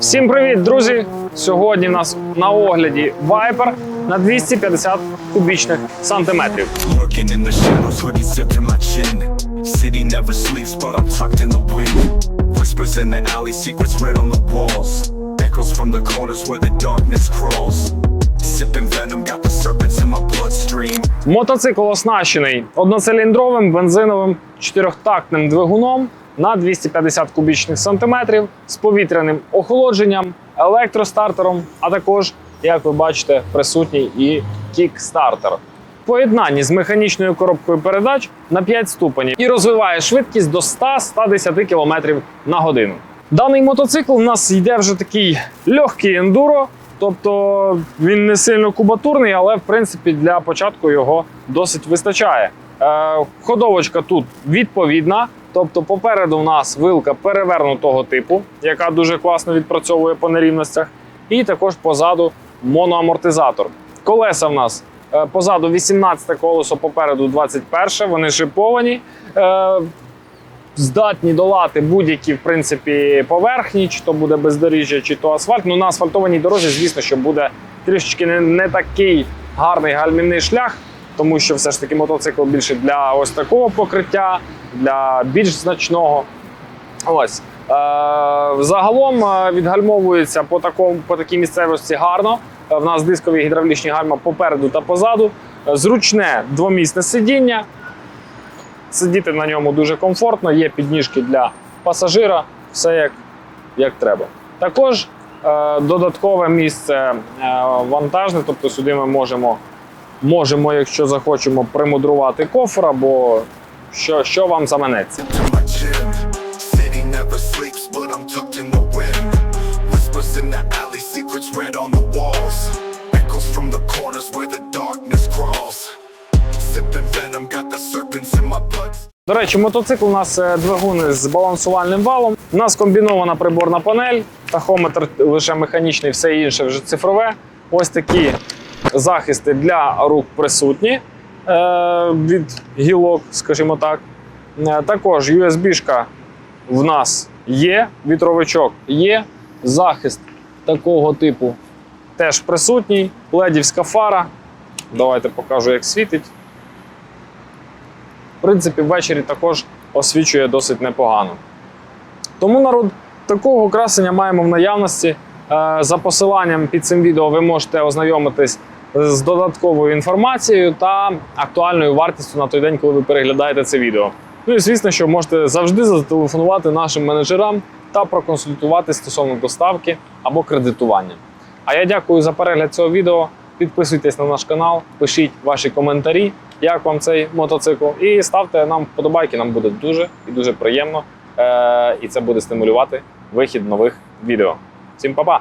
Всім привіт, друзі! Сьогодні у нас на огляді Viper на 250 кубічних сантиметрів. Whispers in the alley, secrets read on the walls. Echoes from the corners where the darkness crawls. Мотоцикл оснащений одноциліндровим бензиновим чотирьохтактним двигуном на 250 кубічних сантиметрів з повітряним охолодженням, електростартером, а також, як ви бачите, присутній і кікстартер. В Поєднанні з механічною коробкою передач на 5 ступенів і розвиває швидкість до 100-110 км на годину. Даний мотоцикл у нас йде вже такий легкий ендуро, тобто він не сильно кубатурний, але в принципі для початку його досить вистачає. Е, ходовочка тут відповідна, тобто попереду у нас вилка перевернутого типу, яка дуже класно відпрацьовує по нерівностях, і також позаду моноамортизатор. Колеса в нас е, позаду 18 колесо, попереду 21, вони шиповані. Здатні долати будь-які в принципі поверхні, чи то буде бездоріжжя, чи то асфальт. Ну на асфальтованій дорозі, звісно, що буде трішечки не, не такий гарний гальмівний шлях, тому що все ж таки мотоцикл більше для ось такого покриття, для більш значного. Ось. Е, загалом е, відгальмовується по, такому, по такій місцевості гарно. Е, В нас дискові гідравлічні гальма попереду та позаду. Зручне двомісне сидіння. Сидіти на ньому дуже комфортно, є підніжки для пасажира, все як, як треба. Також е, додаткове місце е, вантажне, тобто сюди ми можемо, можемо, якщо захочемо, примудрувати кофр або що, що вам заманеться. До речі, мотоцикл у нас е, двигун з балансувальним валом. У нас комбінована приборна панель, тахометр лише механічний, все інше вже цифрове. Ось такі захисти для рук присутні е, від гілок, скажімо так. Е, також USB-шка в нас є, вітровичок є, захист такого типу теж присутній, ледівська фара. Давайте покажу, як світить. В принципі, ввечері також освічує досить непогано. Тому народ такого красення маємо в наявності. Е, За посиланням під цим відео ви можете ознайомитись з додатковою інформацією та актуальною вартістю на той день, коли ви переглядаєте це відео. Ну і звісно, що можете завжди зателефонувати нашим менеджерам та проконсультувати стосовно доставки або кредитування. А я дякую за перегляд цього відео. Підписуйтесь на наш канал, пишіть ваші коментарі, як вам цей мотоцикл, і ставте нам вподобайки. Нам буде дуже і дуже приємно. Е- і це буде стимулювати вихід нових відео. Всім па-па!